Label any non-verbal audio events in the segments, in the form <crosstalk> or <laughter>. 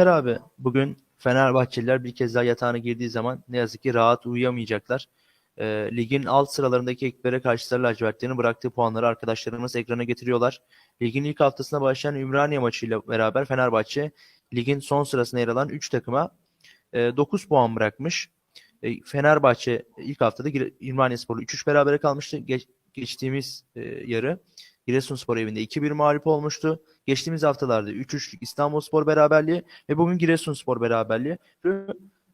Alper abi bugün Fenerbahçeliler bir kez daha yatağına girdiği zaman ne yazık ki rahat uyuyamayacaklar. Ee, ligin alt sıralarındaki ekiplere karşı Sarı bıraktığı puanları arkadaşlarımız ekrana getiriyorlar. Ligin ilk haftasına başlayan Ümraniye maçıyla beraber Fenerbahçe ligin son sırasına yer alan 3 takıma 9 puan bırakmış. E, Fenerbahçe ilk haftada Gire- Ümraniyespor'la 3-3 berabere kalmıştı. Geç- geçtiğimiz e, yarı Giresunspor evinde 2-1 mağlup olmuştu. Geçtiğimiz haftalarda 3-3'lük İstanbulspor beraberliği ve bugün Giresunspor beraberliği.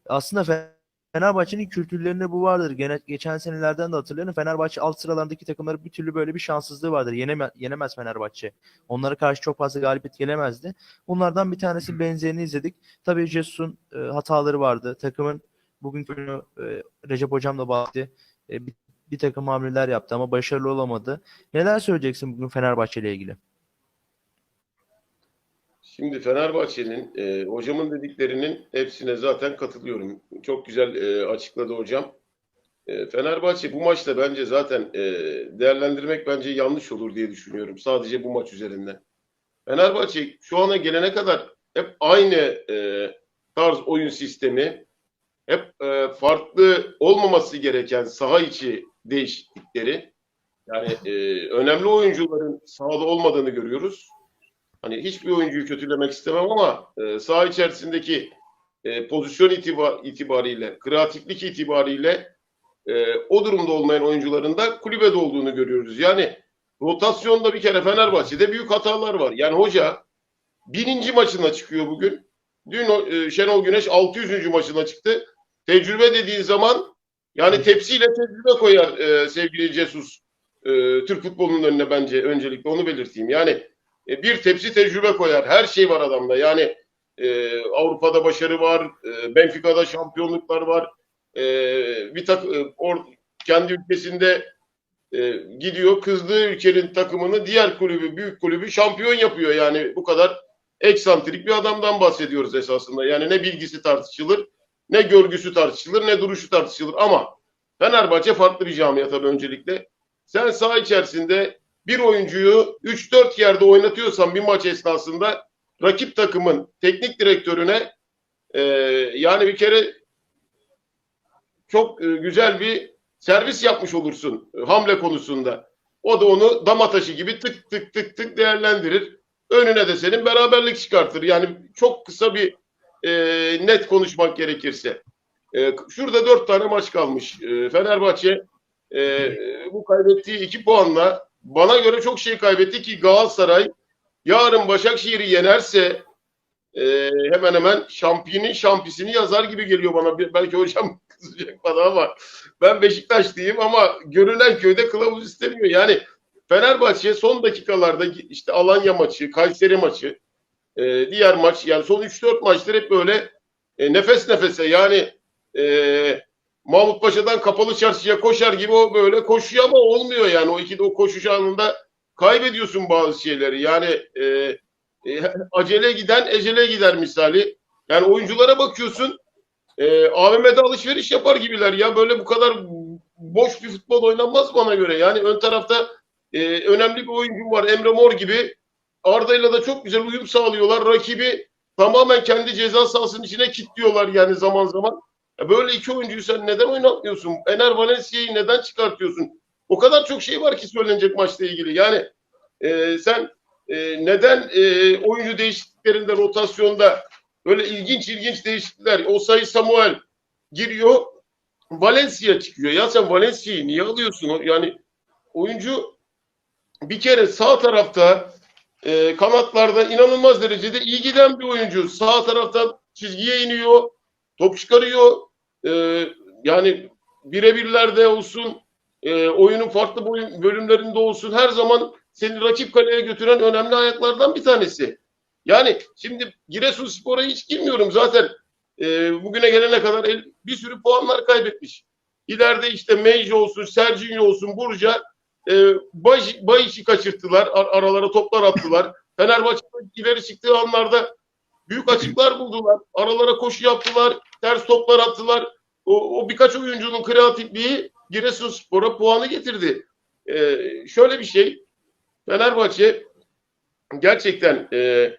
Aslında Fe- Fenerbahçe'nin kültürlerinde bu vardır. Gene, geçen senelerden de hatırlayın. Fenerbahçe alt sıralarındaki takımları bir türlü böyle bir şanssızlığı vardır. Yeneme, yenemez Fenerbahçe. Onlara karşı çok fazla galibiyet gelemezdi. Bunlardan bir tanesi benzerini izledik. Tabii Jesus'un e, hataları vardı. Takımın bugünkü e, Recep Hocam da bahsetti. E, bir, bir takım hamleler yaptı ama başarılı olamadı. Neler söyleyeceksin bugün Fenerbahçe ile ilgili? Şimdi Fenerbahçe'nin e, hocamın dediklerinin hepsine zaten katılıyorum. Çok güzel e, açıkladı hocam. E, Fenerbahçe bu maçta bence zaten e, değerlendirmek bence yanlış olur diye düşünüyorum. Sadece bu maç üzerinden. Fenerbahçe şu ana gelene kadar hep aynı e, tarz oyun sistemi, hep e, farklı olmaması gereken saha içi değişiklikleri, yani e, önemli oyuncuların sahada olmadığını görüyoruz. Hani hiçbir oyuncuyu kötülemek istemem ama e, saha içerisindeki e, pozisyon itibar, itibariyle, kreatiflik itibariyle e, o durumda olmayan oyuncuların da kulübede olduğunu görüyoruz. Yani rotasyonda bir kere Fenerbahçe'de büyük hatalar var. Yani hoca bininci maçına çıkıyor bugün. Dün e, Şenol Güneş 600. maçına çıktı. Tecrübe dediğin zaman yani tepsiyle tecrübe koyar e, sevgili Cesus e, Türk futbolunun önüne bence öncelikle onu belirteyim. Yani e, bir tepsi tecrübe koyar. Her şey var adamda. Yani e, Avrupa'da başarı var, e, Benfica'da şampiyonluklar var. E, bir tak, e, or, kendi ülkesinde e, gidiyor kızdığı ülkenin takımını diğer kulübü, büyük kulübü şampiyon yapıyor. Yani bu kadar eksantrik bir adamdan bahsediyoruz esasında. Yani ne bilgisi tartışılır, ne görgüsü tartışılır, ne duruşu tartışılır. Ama Fenerbahçe farklı bir camia tabii öncelikle. Sen saha içerisinde bir oyuncuyu 3-4 yerde oynatıyorsan bir maç esnasında rakip takımın teknik direktörüne e, yani bir kere çok e, güzel bir servis yapmış olursun e, hamle konusunda. O da onu dama taşı gibi tık tık tık tık değerlendirir. Önüne de senin beraberlik çıkartır. Yani çok kısa bir e, net konuşmak gerekirse. E, şurada dört tane maç kalmış. E, Fenerbahçe e, bu kaybettiği iki puanla bana göre çok şey kaybetti ki Galatasaray yarın Başakşehir'i yenerse e, hemen hemen şampiyonun şampisini yazar gibi geliyor bana. Belki hocam <laughs> kızacak bana ama ben Beşiktaşlıyım ama görünen köyde kılavuz istemiyor. Yani Fenerbahçe son dakikalarda işte Alanya maçı, Kayseri maçı, e, diğer maç yani son 3-4 maçlar hep böyle e, nefes nefese yani e, Mahmut Paşa'dan kapalı çarşıya koşar gibi o böyle koşuyor ama olmuyor yani o ikide o koşuş anında kaybediyorsun bazı şeyleri. Yani e, e, acele giden ecele gider misali. Yani oyunculara bakıyorsun e, AVM'de alışveriş yapar gibiler ya böyle bu kadar boş bir futbol oynanmaz bana göre. Yani ön tarafta e, önemli bir oyuncu var Emre Mor gibi. Arda'yla da çok güzel uyum sağlıyorlar. Rakibi tamamen kendi ceza sahasının içine kilitliyorlar yani zaman zaman. Ya böyle iki oyuncuyu sen neden oynatmıyorsun? Ener Valencia'yı neden çıkartıyorsun? O kadar çok şey var ki söylenecek maçla ilgili. Yani e, sen e, neden e, oyuncu değişikliklerinde, rotasyonda böyle ilginç ilginç değişiklikler. Osay Samuel giriyor, Valencia çıkıyor. Ya sen Valencia'yı niye alıyorsun? Yani oyuncu bir kere sağ tarafta e, kanatlarda inanılmaz derecede iyi giden bir oyuncu. Sağ taraftan çizgiye iniyor, top çıkarıyor. E, yani birebirlerde olsun, e, oyunun farklı bölümlerinde olsun her zaman seni rakip kaleye götüren önemli ayaklardan bir tanesi. Yani şimdi Giresunspor'a hiç girmiyorum zaten. E, bugüne gelene kadar el- bir sürü puanlar kaybetmiş. İleride işte Meyce olsun, Serginho olsun, Burca e, Bay- Bayiş'i kaçırttılar. ar- aralara toplar attılar. <laughs> Fenerbahçe ileri çıktığı anlarda büyük açıklar buldular. Aralara koşu yaptılar. Ters toplar attılar. O, o birkaç oyuncunun kreatifliği Giresunspor'a puanı getirdi. E, şöyle bir şey. Fenerbahçe gerçekten e,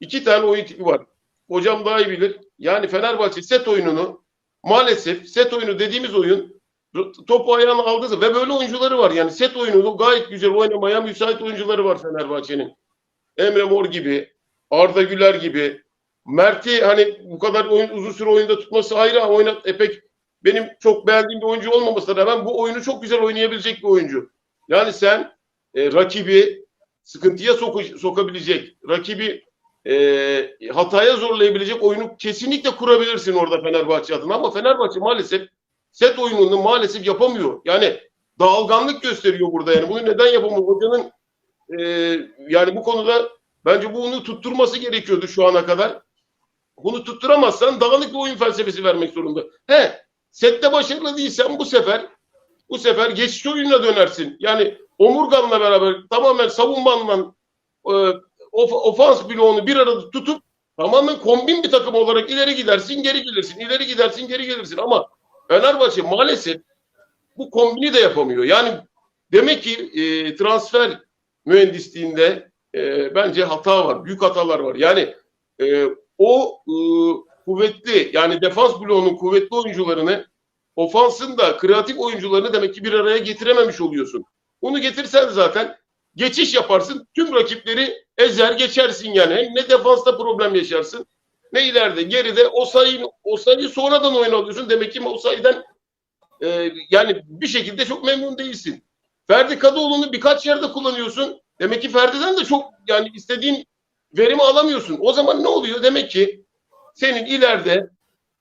iki tane oyun tipi var. hocam daha iyi bilir. Yani Fenerbahçe set oyununu maalesef set oyunu dediğimiz oyun topu ayağına aldığı ve böyle oyuncuları var. Yani set oyununu gayet güzel oynamaya müsait oyuncuları var Fenerbahçe'nin. Emre Mor gibi, Arda Güler gibi, Mert'i hani bu kadar oyun, uzun süre oyunda tutması ayrı ama oynat epek benim çok beğendiğim bir oyuncu olmamasına rağmen bu oyunu çok güzel oynayabilecek bir oyuncu. Yani sen e, rakibi sıkıntıya soku- sokabilecek, rakibi e, hataya zorlayabilecek oyunu kesinlikle kurabilirsin orada Fenerbahçe adına ama Fenerbahçe maalesef set oyununu maalesef yapamıyor. Yani dağılganlık gösteriyor burada yani. Bunu neden yapamıyor? Hocanın e, yani bu konuda bence bunu tutturması gerekiyordu şu ana kadar. Bunu tutturamazsan dağınık bir oyun felsefesi vermek zorunda. He, sette başarılı değilsen bu sefer bu sefer geçiş oyununa dönersin. Yani omurganla beraber tamamen savunmanla e, of, ofans bloğunu bir arada tutup tamamen kombin bir takım olarak ileri gidersin, geri gelirsin. İleri gidersin, geri gelirsin. Ama Fenerbahçe maalesef bu kombini de yapamıyor. Yani demek ki e, transfer mühendisliğinde e, bence hata var. Büyük hatalar var. Yani e, o e, kuvvetli yani defans bloğunun kuvvetli oyuncularını ofansın da kreatif oyuncularını demek ki bir araya getirememiş oluyorsun. Bunu getirsen zaten geçiş yaparsın. Tüm rakipleri ezer geçersin yani. Hem ne defansta problem yaşarsın ne ileride geride o sayıyı o sayıyı sonradan oyun alıyorsun. Demek ki o sayıdan e, yani bir şekilde çok memnun değilsin. Ferdi Kadıoğlu'nu birkaç yerde kullanıyorsun. Demek ki Ferdi'den de çok yani istediğin verimi alamıyorsun. O zaman ne oluyor? Demek ki senin ileride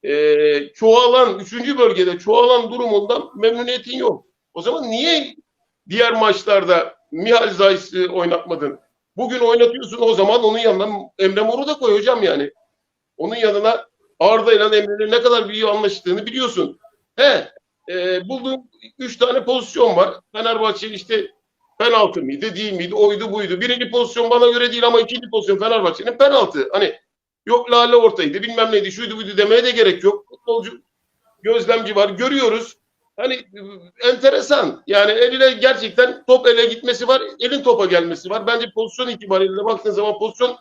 e, çoğalan, üçüncü bölgede çoğalan durumundan memnuniyetin yok. O zaman niye diğer maçlarda Mihal Zayis'i oynatmadın? Bugün oynatıyorsun o zaman onun yanına Emre Mor'u da koy hocam yani. Onun yanına Arda ile Emre'nin ne kadar iyi anlaştığını biliyorsun. He, e, bulduğun üç tane pozisyon var. Fenerbahçe işte penaltı mıydı, değil miydi, oydu buydu. Birinci pozisyon bana göre değil ama ikinci pozisyon Fenerbahçe'nin penaltı. Hani yok lale ortaydı, bilmem neydi, şuydu buydu demeye de gerek yok. Futbolcu gözlemci var, görüyoruz. Hani e, enteresan. Yani eline gerçekten top ele gitmesi var, elin topa gelmesi var. Bence pozisyon itibariyle baktığın zaman pozisyon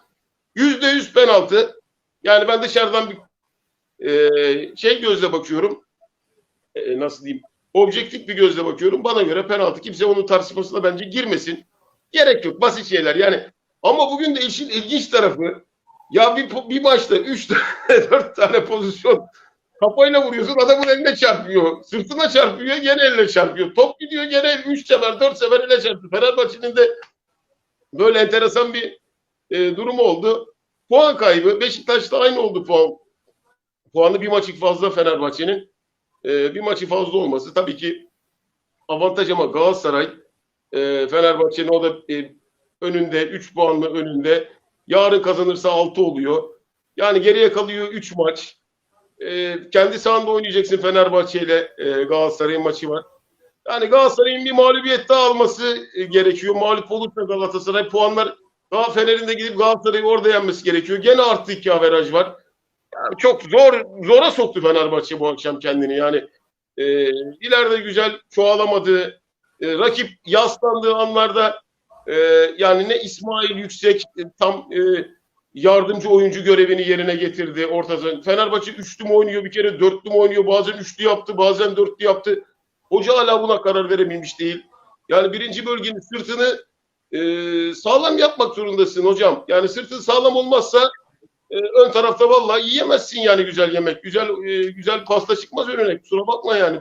yüzde yüz penaltı. Yani ben dışarıdan bir e, şey gözle bakıyorum. E, nasıl diyeyim? Objektif bir gözle bakıyorum. Bana göre penaltı. Kimse onun tartışmasına bence girmesin. Gerek yok. Basit şeyler. Yani ama bugün de işin ilginç tarafı ya bir, bir maçta 3 tane <laughs> 4 tane pozisyon kafayla vuruyorsun adamın eline çarpıyor. Sırtına çarpıyor gene eline çarpıyor. Top gidiyor gene 3 sefer 4 sefer eline çarpıyor. Fenerbahçe'nin de böyle enteresan bir e, durumu oldu. Puan kaybı. Beşiktaş'ta aynı oldu puan. Puanı bir maçı fazla Fenerbahçe'nin. E, bir maçı fazla olması tabii ki avantaj ama Galatasaray e, Fenerbahçe'nin o da e, önünde 3 puanla önünde. Yarın kazanırsa 6 oluyor. Yani geriye kalıyor 3 maç. E, kendi sahanda oynayacaksın Fenerbahçe ile e, Galatasaray'ın maçı var. Yani Galatasaray'ın bir mağlubiyet daha alması e, gerekiyor. Mağlup olursa Galatasaray puanlar daha Fener'in de gidip Galatasaray'ı orada yenmesi gerekiyor. Gene artı iki averaj var. Yani çok zor zora soktu Fenerbahçe bu akşam kendini. Yani e, ileride güzel çoğalamadı. E, rakip yaslandığı anlarda e, yani ne İsmail Yüksek e, tam e, yardımcı oyuncu görevini yerine getirdi orta saha. Fenerbahçe üçlü mü oynuyor bir kere dörtlü mü oynuyor bazen üçlü yaptı bazen dörtlü yaptı. Hoca hala buna karar verememiş değil. Yani birinci bölgenin sırtını e, sağlam yapmak zorundasın hocam. Yani sırtın sağlam olmazsa e, ön tarafta vallahi yiyemezsin yani güzel yemek. Güzel e, güzel pasta çıkmaz önüne. Kusura bakma yani. Ben